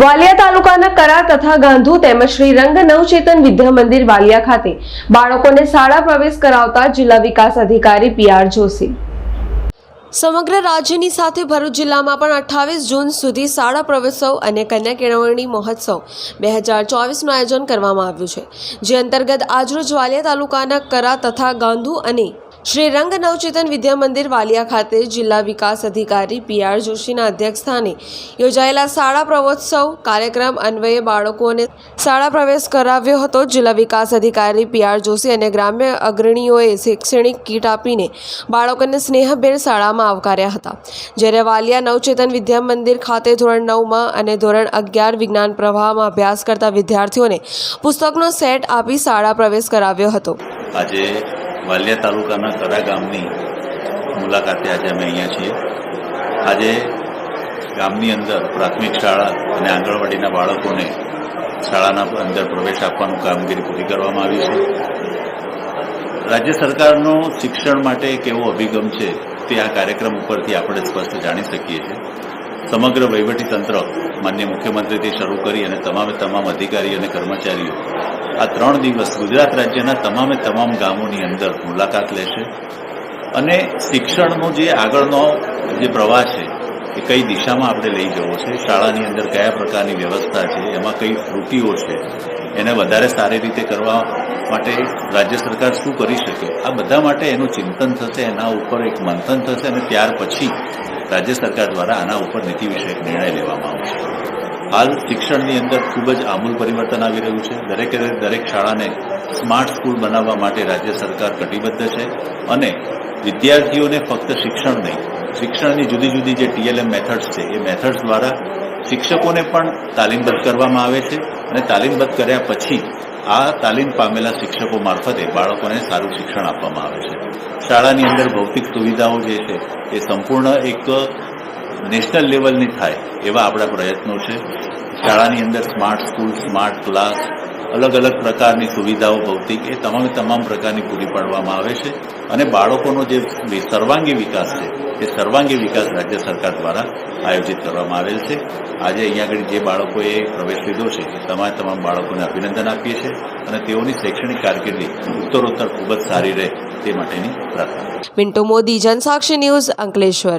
વાલિયા તાલુકાના કરા તથા ગાંધુ તેમજ શ્રી રંગ નવચેતન વિદ્યા મંદિર વાલિયા ખાતે બાળકોને શાળા પ્રવેશ કરાવતા જિલ્લા વિકાસ અધિકારી પી આર જોશી. સમગ્ર રાજ્યની સાથે ભરૂચ જિલ્લામાં પણ અઠ્ઠાવીસ જૂન સુધી શાળા પ્રવેશોત્સવ અને કન્યા કેળવણી મહોત્સવ બે હજાર ચોવીસનું આયોજન કરવામાં આવ્યું છે, જે અંતર્ગત આજરોજ વાલિયા તાલુકાના કરા તથા ગાંધુ અને શ્રી રંગ નવચેતન વિદ્યા મંદિર વાલિયા ખાતે જિલ્લા વિકાસ અધિકારી પી આર જોશીના અધ્યક્ષસ્થાને યોજાયેલા શાળા પ્રવોત્સવ કાર્યક્રમ અન્વયે બાળકોને શાળા પ્રવેશ કરાવ્યો હતો. જિલ્લા વિકાસ અધિકારી પી આર જોશી અને ગ્રામ્ય અગ્રણીઓએ શૈક્ષણિક કીટ આપીને બાળકોને સ્નેહભેર શાળામાં આવકાર્યા હતા. જ્યારે વાલિયા નવચેતન વિદ્યા મંદિર ખાતે ધોરણ નવમાં અને ધોરણ અગિયાર વિજ્ઞાન પ્રવાહમાં અભ્યાસ કરતા વિદ્યાર્થીઓને પુસ્તકનો સેટ આપી શાળા પ્રવેશ કરાવ્યો હતો. આજે વાલિયા તાલુકાના કરા ગામની મુલાકાતે આજે અમે અહીંયા છીએ. આજે ગામની અંદર પ્રાથમિક શાળા અને આંગણવાડીના બાળકોને શાળાના અંદર પ્રવેશ આપવાનું કામગીરી પૂરી કરવામાં આવી છે. રાજ્ય સરકારનો શિક્ષણ માટે એક એવો અભિગમ છે તે આ કાર્યક્રમ ઉપરથી આપણે સ્પષ્ટ જાણી શકીએ છીએ. સમગ્ર વહીવટી તંત્ર, માન્ય મુખ્યમંત્રીથી શરૂ કરી અને તમામે તમામ અધિકારી અને કર્મચારીઓ આ ત્રણ દિવસ ગુજરાત રાજ્યના તમામે તમામ ગામોની અંદર મુલાકાત લેશે અને શિક્ષણનો જે આગળનો જે પ્રવાહ છે, એ કઈ દિશામાં આપણે લઈ જવો છે, શાળાની અંદર કયા પ્રકારની વ્યવસ્થા છે, એમાં કઈ ત્રુટીઓ છે, એને વધારે સારી રીતે કરવા માટે રાજ્ય સરકાર શું કરી શકે, આ બધા માટે એનું ચિંતન થશે, એના ઉપર એક મંથન થશે અને ત્યાર પછી રાજ્ય સરકાર દ્વારા આના ઉપર નીતિ વિષયક નિર્ણય લેવામાં આવશે. હાલ શિક્ષણની અંદર ખૂબ જ આમૂલ પરિવર્તન આવી રહ્યું છે. દરેકે દરેક શાળાને સ્માર્ટ સ્કૂલ બનાવવા માટે રાજ્ય સરકાર કટિબદ્ધ છે અને વિદ્યાર્થીઓને ફક્ત શિક્ષણ નહીં, શિક્ષણની જુદી જુદી જે ટીએલએમ મેથડ્સ છે, એ મેથડ્સ દ્વારા શિક્ષકોને પણ તાલીમબદ્ધ કરવામાં આવે છે અને તાલીમબદ્ધ કર્યા પછી આ તાલીમ પામેલા શિક્ષકો મારફતે બાળકોને સારું શિક્ષણ આપવામાં આવે છે. શાળાની અંદર ભૌતિક સુવિધાઓ જે છે, એ સંપૂર્ણ એક નેશનલ લેવલની થાય એવા આપણા પ્રયત્નો છે. શાળાની અંદર સ્માર્ટ સ્કૂલ, સ્માર્ટ ક્લાસ, અલગ અલગ પ્રકારની સુવિધાઓ ભૌતિક, એ તમામે તમામ પ્રકારની પૂરી પાડવામાં આવે છે. અને બાળકોનો જે સર્વાંગી વિકાસ છે એ સર્વાંગી વિકાસ રાજ્ય સરકાર દ્વારા આયોજિત કરવામાં આવેલ છે. આજે અહીંયા આગળ જે બાળકોએ પ્રવેશ લીધો છે તમારે તમામ બાળકોને અભિનંદન આપીએ છીએ અને તેઓની શૈક્ષણિક કારકિર્દી ઉત્તરોત્તર ખૂબ જ સારી રહે તે માટેની પ્રાર્થના. મિન્ટુ મોદી, જનસાક્ષી ન્યૂઝ અંકલેશ્વર.